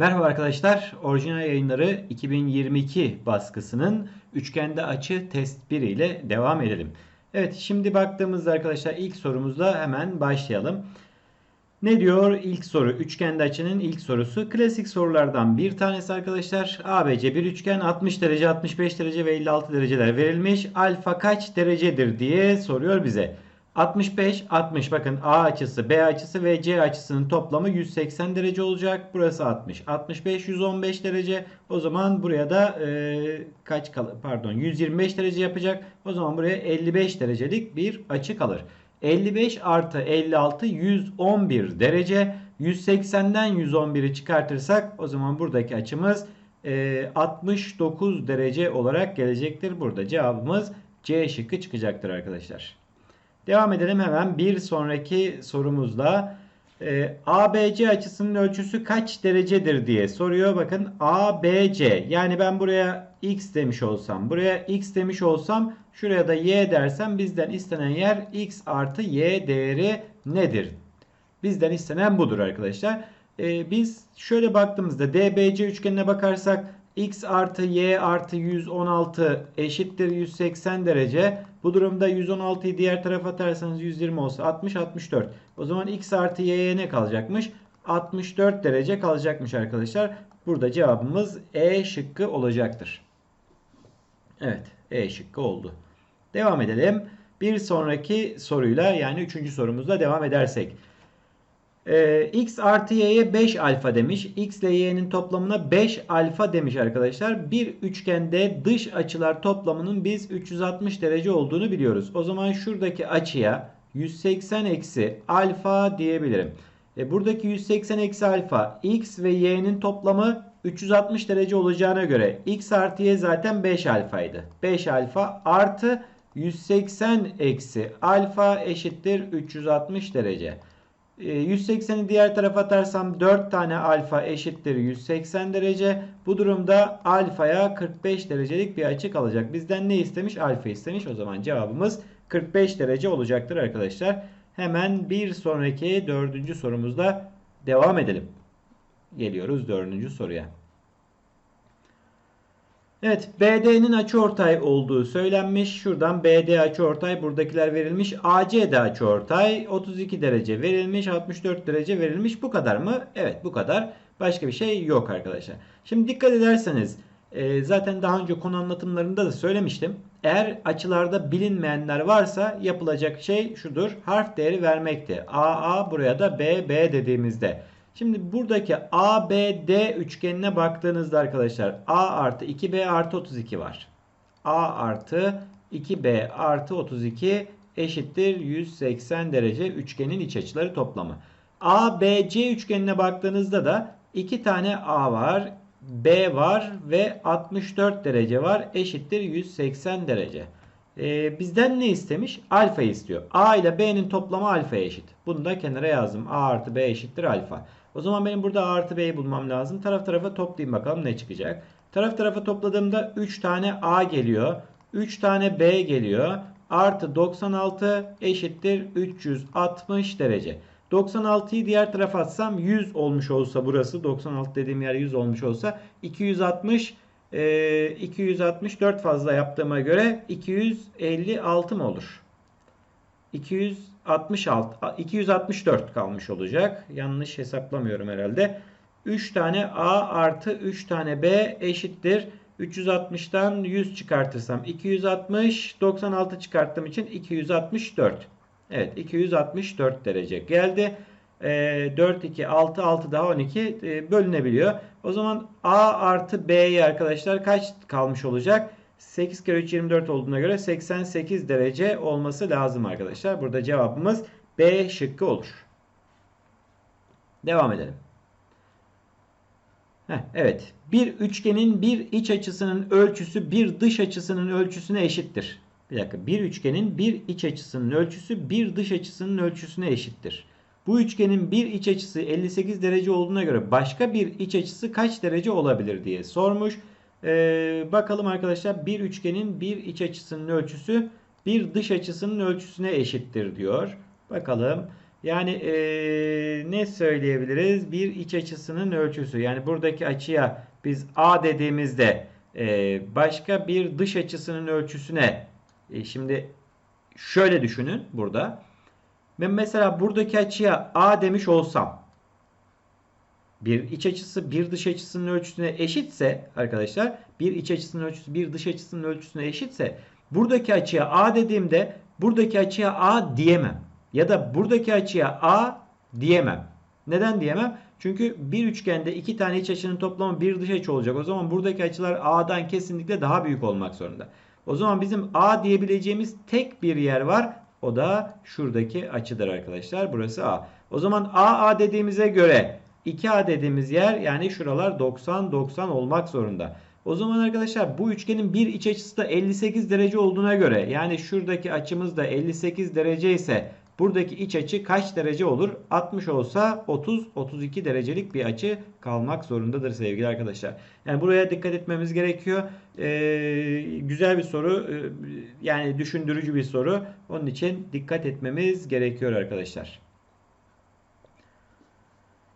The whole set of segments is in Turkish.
Merhaba arkadaşlar. Orijinal yayınları 2022 baskısının üçgende açı test 1 ile devam edelim. Evet şimdi baktığımızda arkadaşlar ilk sorumuzla hemen başlayalım. Ne diyor ilk soru? Üçgende açının ilk sorusu. Klasik sorulardan bir tanesi arkadaşlar. ABC bir üçgen 60 derece, 65 derece ve 56 dereceler verilmiş. Alfa kaç derecedir diye soruyor bize. 65, 60 bakın A açısı, B açısı ve C açısının toplamı 180 derece olacak. Burası 60. 65, 115 derece. O zaman buraya da e, kaç kalır? Pardon 125 derece yapacak. O zaman buraya 55 derecelik bir açı kalır. 55 artı 56 111 derece. 180'den 111'i çıkartırsak o zaman buradaki açımız e, 69 derece olarak gelecektir. Burada cevabımız C şıkkı çıkacaktır arkadaşlar. Devam edelim hemen bir sonraki sorumuzla. E, ABC açısının ölçüsü kaç derecedir diye soruyor. Bakın ABC yani ben buraya x demiş olsam buraya x demiş olsam şuraya da y dersem bizden istenen yer x artı y değeri nedir? Bizden istenen budur arkadaşlar. E, biz şöyle baktığımızda DBC üçgenine bakarsak x artı y artı 116 eşittir 180 derece. Bu durumda 116'yı diğer tarafa atarsanız 120 olsa 60 64. O zaman x artı y'ye ne kalacakmış? 64 derece kalacakmış arkadaşlar. Burada cevabımız E şıkkı olacaktır. Evet E şıkkı oldu. Devam edelim. Bir sonraki soruyla yani üçüncü sorumuzla devam edersek. Ee, x artı y'ye 5 alfa demiş. x ile y'nin toplamına 5 alfa demiş arkadaşlar. Bir üçgende dış açılar toplamının biz 360 derece olduğunu biliyoruz. O zaman şuradaki açıya 180 eksi alfa diyebilirim. E, buradaki 180 eksi alfa x ve y'nin toplamı 360 derece olacağına göre x artı y zaten 5 alfaydı. 5 alfa artı 180 eksi alfa eşittir 360 derece. 180'i ee, diğer tarafa atarsam 4 tane alfa eşittir 180 derece. Bu durumda alfaya 45 derecelik bir açı kalacak. Bizden ne istemiş? Alfa istemiş. O zaman cevabımız 45 derece olacaktır arkadaşlar. Hemen bir sonraki dördüncü sorumuzda devam edelim. Geliyoruz dördüncü soruya. Evet BD'nin açıortay olduğu söylenmiş. Şuradan BD açıortay buradakiler verilmiş. AC de açıortay 32 derece verilmiş. 64 derece verilmiş. Bu kadar mı? Evet bu kadar. Başka bir şey yok arkadaşlar. Şimdi dikkat ederseniz e, zaten daha önce konu anlatımlarında da söylemiştim. Eğer açılarda bilinmeyenler varsa yapılacak şey şudur. Harf değeri vermekti. AA buraya da BB dediğimizde Şimdi buradaki ABD üçgenine baktığınızda arkadaşlar A artı 2B artı 32 var. A artı 2B artı 32 eşittir 180 derece üçgenin iç açıları toplamı. ABC üçgenine baktığınızda da 2 tane A var, B var ve 64 derece var eşittir 180 derece. Ee, bizden ne istemiş? Alfa istiyor. A ile B'nin toplamı alfa eşit. Bunu da kenara yazdım. A artı B eşittir alfa. O zaman benim burada A artı B'yi bulmam lazım. Taraf tarafa toplayayım bakalım ne çıkacak. Taraf tarafa topladığımda 3 tane A geliyor. 3 tane B geliyor. Artı 96 eşittir 360 derece. 96'yı diğer tarafa atsam 100 olmuş olsa burası 96 dediğim yer 100 olmuş olsa 260 e, 264 fazla yaptığıma göre 256 mı olur? 266 264 kalmış olacak. Yanlış hesaplamıyorum herhalde. 3 tane A artı 3 tane B eşittir. 360'tan 100 çıkartırsam 260 96 çıkarttığım için 264. Evet 264 derece geldi. E, 4 2 6 6 daha 12 e, bölünebiliyor. O zaman A artı B'ye arkadaşlar kaç kalmış olacak? 8 kere 3 24 olduğuna göre 88 derece olması lazım arkadaşlar. Burada cevabımız B şıkkı olur. Devam edelim. Heh, evet. Bir üçgenin bir iç açısının ölçüsü bir dış açısının ölçüsüne eşittir. Bir dakika. Bir üçgenin bir iç açısının ölçüsü bir dış açısının ölçüsüne eşittir. Bu üçgenin bir iç açısı 58 derece olduğuna göre başka bir iç açısı kaç derece olabilir diye sormuş. Ee, bakalım arkadaşlar bir üçgenin bir iç açısının ölçüsü bir dış açısının ölçüsüne eşittir diyor. Bakalım Yani eee, ne söyleyebiliriz? Bir iç açısının ölçüsü. Yani buradaki açıya biz A dediğimizde eee, başka bir dış açısının ölçüsüne e, şimdi şöyle düşünün burada. Ben mesela buradaki açıya A demiş olsam bir iç açısı bir dış açısının ölçüsüne eşitse arkadaşlar bir iç açısının ölçüsü bir dış açısının ölçüsüne eşitse buradaki açıya A dediğimde buradaki açıya A diyemem. Ya da buradaki açıya A diyemem. Neden diyemem? Çünkü bir üçgende iki tane iç açının toplamı bir dış açı olacak. O zaman buradaki açılar A'dan kesinlikle daha büyük olmak zorunda. O zaman bizim A diyebileceğimiz tek bir yer var. O da şuradaki açıdır arkadaşlar. Burası A. O zaman A A dediğimize göre 2A dediğimiz yer yani şuralar 90 90 olmak zorunda. O zaman arkadaşlar bu üçgenin bir iç açısı da 58 derece olduğuna göre yani şuradaki açımız da 58 derece ise buradaki iç açı kaç derece olur? 60 olsa 30 32 derecelik bir açı kalmak zorundadır sevgili arkadaşlar. Yani buraya dikkat etmemiz gerekiyor. Ee, güzel bir soru. Ee, yani düşündürücü bir soru. Onun için dikkat etmemiz gerekiyor arkadaşlar.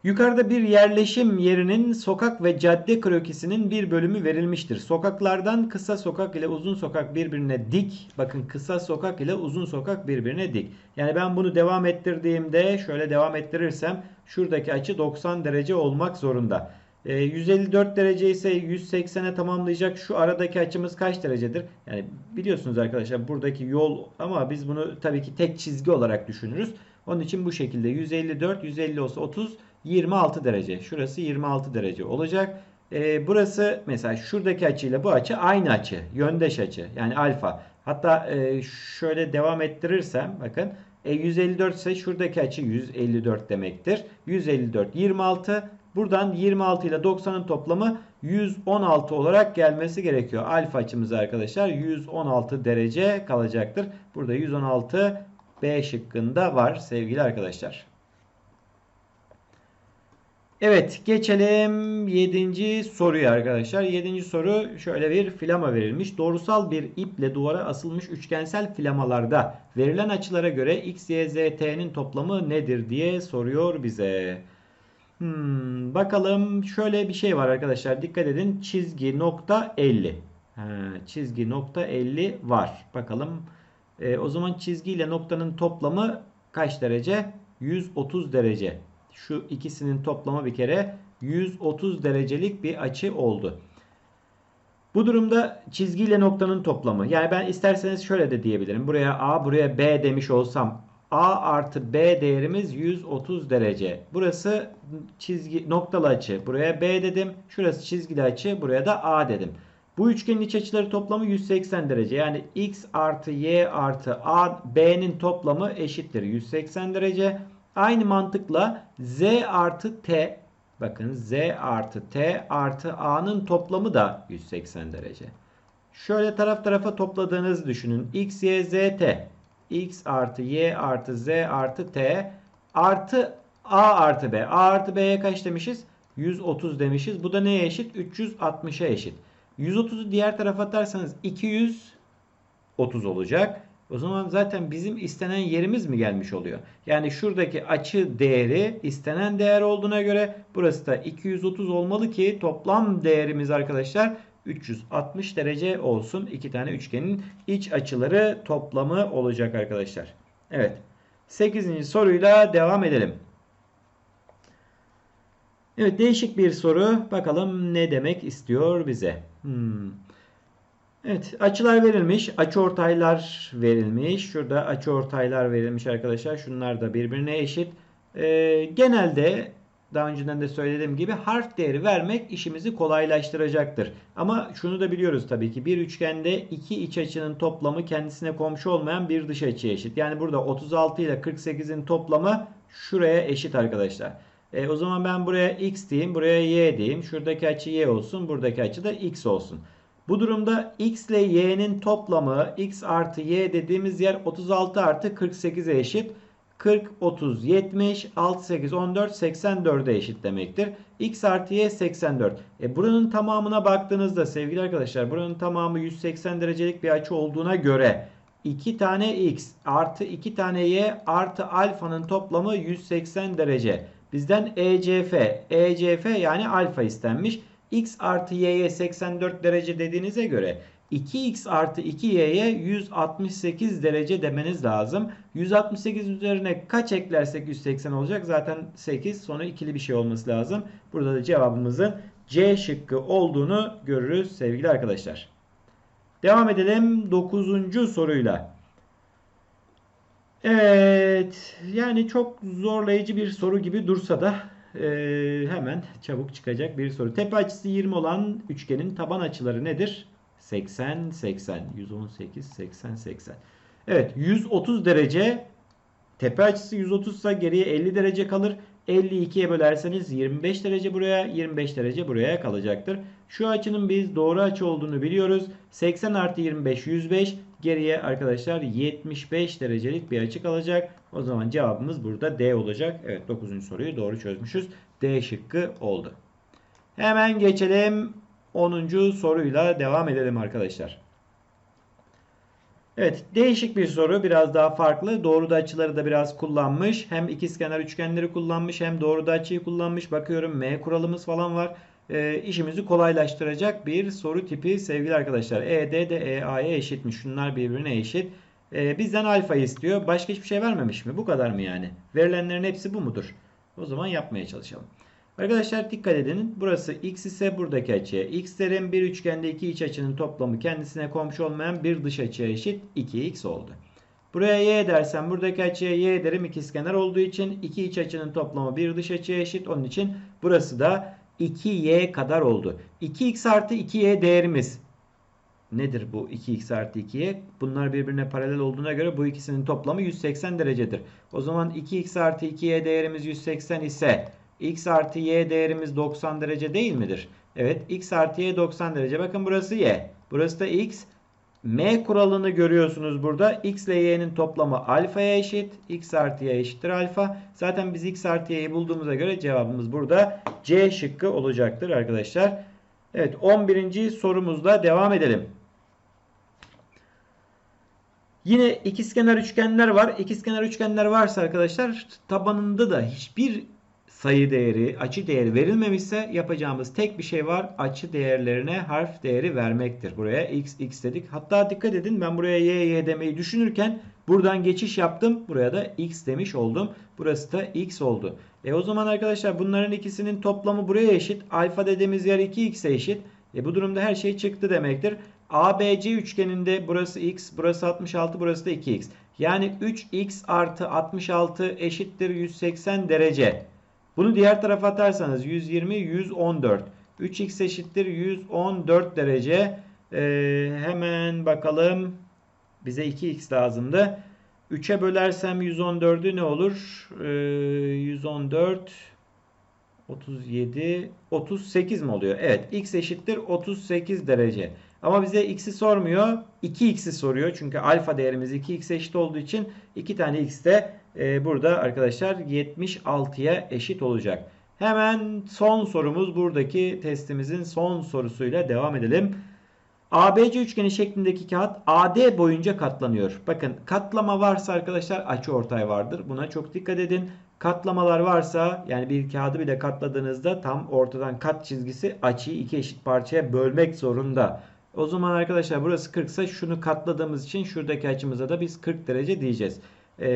Yukarıda bir yerleşim yerinin sokak ve cadde krokisinin bir bölümü verilmiştir. Sokaklardan kısa sokak ile uzun sokak birbirine dik. Bakın kısa sokak ile uzun sokak birbirine dik. Yani ben bunu devam ettirdiğimde şöyle devam ettirirsem şuradaki açı 90 derece olmak zorunda. E, 154 derece ise 180'e tamamlayacak şu aradaki açımız kaç derecedir? Yani biliyorsunuz arkadaşlar buradaki yol ama biz bunu tabii ki tek çizgi olarak düşünürüz. Onun için bu şekilde 154 150 olsa 30 26 derece. Şurası 26 derece olacak. Ee, burası mesela şuradaki açıyla bu açı aynı açı. Yöndeş açı. Yani alfa. Hatta e, şöyle devam ettirirsem bakın e, 154 ise şuradaki açı 154 demektir. 154 26. Buradan 26 ile 90'ın toplamı 116 olarak gelmesi gerekiyor. Alfa açımız arkadaşlar 116 derece kalacaktır. Burada 116 B şıkkında var sevgili arkadaşlar. Evet geçelim 7. soruya arkadaşlar. 7. soru şöyle bir flama verilmiş. Doğrusal bir iple duvara asılmış üçgensel flamalarda verilen açılara göre x, y, z, t'nin toplamı nedir diye soruyor bize. Hmm, bakalım şöyle bir şey var arkadaşlar. Dikkat edin çizgi nokta 50. Ha, çizgi nokta 50 var. Bakalım e, o zaman çizgi ile noktanın toplamı kaç derece? 130 derece. Şu ikisinin toplamı bir kere 130 derecelik bir açı oldu. Bu durumda çizgi ile noktanın toplamı. Yani ben isterseniz şöyle de diyebilirim. Buraya A buraya B demiş olsam A artı B değerimiz 130 derece. Burası çizgi noktalı açı. Buraya B dedim. Şurası çizgili açı. Buraya da A dedim. Bu üçgenin iç açıları toplamı 180 derece. Yani x artı y artı a b'nin toplamı eşittir 180 derece. Aynı mantıkla z artı t bakın z artı t artı a'nın toplamı da 180 derece. Şöyle taraf tarafa topladığınızı düşünün. x, y, z, t. x artı y artı z artı t artı a artı b. a artı b'ye kaç demişiz? 130 demişiz. Bu da neye eşit? 360'a eşit. 130'u diğer tarafa atarsanız 230 olacak. O zaman zaten bizim istenen yerimiz mi gelmiş oluyor? Yani şuradaki açı değeri istenen değer olduğuna göre burası da 230 olmalı ki toplam değerimiz arkadaşlar 360 derece olsun. İki tane üçgenin iç açıları toplamı olacak arkadaşlar. Evet. 8. soruyla devam edelim. Evet değişik bir soru. Bakalım ne demek istiyor bize. Hmm. Evet açılar verilmiş. Açı ortaylar verilmiş. Şurada açı ortaylar verilmiş arkadaşlar. Şunlar da birbirine eşit. Ee, genelde daha önceden de söylediğim gibi harf değeri vermek işimizi kolaylaştıracaktır. Ama şunu da biliyoruz tabii ki bir üçgende iki iç açının toplamı kendisine komşu olmayan bir dış açıya eşit. Yani burada 36 ile 48'in toplamı şuraya eşit arkadaşlar. E, o zaman ben buraya x diyeyim, buraya y diyeyim. Şuradaki açı y olsun, buradaki açı da x olsun. Bu durumda x ile y'nin toplamı x artı y dediğimiz yer 36 artı 48'e eşit. 40, 30, 70, 6, 8, 14, 84'e eşit demektir. X artı Y 84. E buranın tamamına baktığınızda sevgili arkadaşlar buranın tamamı 180 derecelik bir açı olduğuna göre 2 tane x artı 2 tane y artı alfanın toplamı 180 derece. Bizden ECF, ECF yani alfa istenmiş. X artı y'ye 84 derece dediğinize göre 2x artı 2y'ye 168 derece demeniz lazım. 168 üzerine kaç eklersek 180 olacak? Zaten 8 sonra ikili bir şey olması lazım. Burada da cevabımızın C şıkkı olduğunu görürüz sevgili arkadaşlar. Devam edelim 9. soruyla. Evet yani çok zorlayıcı bir soru gibi dursa da e, hemen çabuk çıkacak bir soru. Tepe açısı 20 olan üçgenin taban açıları nedir? 80, 80, 118, 80, 80. Evet 130 derece tepe açısı 130 ise geriye 50 derece kalır. 52'ye bölerseniz 25 derece buraya 25 derece buraya kalacaktır. Şu açının biz doğru açı olduğunu biliyoruz. 80 artı 25 105 geriye arkadaşlar 75 derecelik bir açı kalacak. O zaman cevabımız burada D olacak. Evet 9. soruyu doğru çözmüşüz. D şıkkı oldu. Hemen geçelim 10. soruyla devam edelim arkadaşlar. Evet değişik bir soru biraz daha farklı. Doğruda açıları da biraz kullanmış. Hem ikizkenar üçgenleri kullanmış hem doğruda açıyı kullanmış. Bakıyorum M kuralımız falan var. E, işimizi kolaylaştıracak bir soru tipi sevgili arkadaşlar. ED de EA'ya eşitmiş. Şunlar birbirine eşit. E, bizden alfa istiyor. Başka hiçbir şey vermemiş mi? Bu kadar mı yani? Verilenlerin hepsi bu mudur? O zaman yapmaya çalışalım. Arkadaşlar dikkat edin. Burası x ise buradaki açıya x derim. Bir üçgende iki iç açının toplamı kendisine komşu olmayan bir dış açıya eşit 2x oldu. Buraya y dersem buradaki açıya y derim ikizkenar olduğu için iki iç açının toplamı bir dış açıya eşit. Onun için burası da 2y kadar oldu. 2x artı 2y değerimiz nedir bu 2x artı 2y? Bunlar birbirine paralel olduğuna göre bu ikisinin toplamı 180 derecedir. O zaman 2x artı 2y değerimiz 180 ise x artı y değerimiz 90 derece değil midir? Evet x artı y 90 derece. Bakın burası y. Burası da x. M kuralını görüyorsunuz burada. X ile y'nin toplamı alfaya eşit. X artı y eşittir alfa. Zaten biz x artı y'yi bulduğumuza göre cevabımız burada C şıkkı olacaktır arkadaşlar. Evet 11. sorumuzla devam edelim. Yine ikizkenar üçgenler var. İkizkenar üçgenler varsa arkadaşlar tabanında da hiçbir sayı değeri, açı değeri verilmemişse yapacağımız tek bir şey var. Açı değerlerine harf değeri vermektir. Buraya x, x dedik. Hatta dikkat edin ben buraya y, y demeyi düşünürken buradan geçiş yaptım. Buraya da x demiş oldum. Burası da x oldu. E o zaman arkadaşlar bunların ikisinin toplamı buraya eşit. Alfa dediğimiz yer 2x'e eşit. E bu durumda her şey çıktı demektir. ABC üçgeninde burası x, burası 66, burası da 2x. Yani 3x artı 66 eşittir 180 derece. Bunu diğer tarafa atarsanız 120, 114. 3x eşittir 114 derece. Ee, hemen bakalım. Bize 2x lazımdı. 3'e bölersem 114'ü ne olur? Ee, 114 37 38 mi oluyor? Evet x eşittir 38 derece. Ama bize x'i sormuyor. 2x'i soruyor. Çünkü alfa değerimiz 2x eşit olduğu için 2 tane x de e, burada arkadaşlar 76'ya eşit olacak. Hemen son sorumuz buradaki testimizin son sorusuyla devam edelim. ABC üçgeni şeklindeki kağıt AD boyunca katlanıyor. Bakın katlama varsa arkadaşlar açı ortay vardır. Buna çok dikkat edin. Katlamalar varsa yani bir kağıdı bile katladığınızda tam ortadan kat çizgisi açıyı iki eşit parçaya bölmek zorunda. O zaman arkadaşlar burası 40 ise şunu katladığımız için şuradaki açımıza da biz 40 derece diyeceğiz. Ee,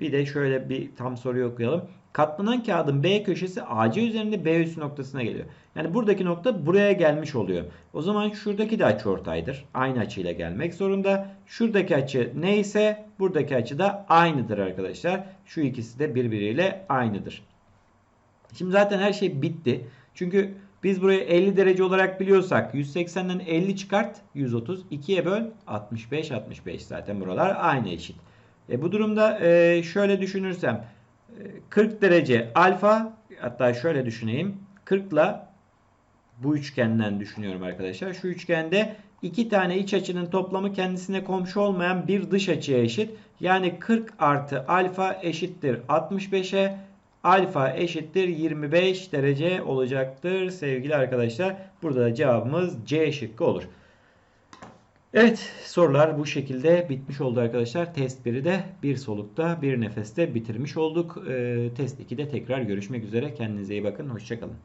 bir de şöyle bir tam soruyu okuyalım. Katlanan kağıdın B köşesi AC üzerinde B üssü noktasına geliyor. Yani buradaki nokta buraya gelmiş oluyor. O zaman şuradaki de açı ortaydır. Aynı açıyla gelmek zorunda. Şuradaki açı neyse buradaki açı da aynıdır arkadaşlar. Şu ikisi de birbiriyle aynıdır. Şimdi zaten her şey bitti. Çünkü biz burayı 50 derece olarak biliyorsak 180'den 50 çıkart 130. 2'ye böl 65 65 zaten buralar aynı eşit. E bu durumda e, şöyle düşünürsem 40 e, derece alfa hatta şöyle düşüneyim 40 ile bu üçgenden düşünüyorum arkadaşlar. Şu üçgende iki tane iç açının toplamı kendisine komşu olmayan bir dış açıya eşit. Yani 40 artı alfa eşittir 65'e alfa eşittir 25 derece olacaktır sevgili arkadaşlar. Burada da cevabımız C şıkkı olur. Evet sorular bu şekilde bitmiş oldu arkadaşlar. Test 1'i de bir solukta bir nefeste bitirmiş olduk. Ee, test 2'de tekrar görüşmek üzere. Kendinize iyi bakın. Hoşçakalın.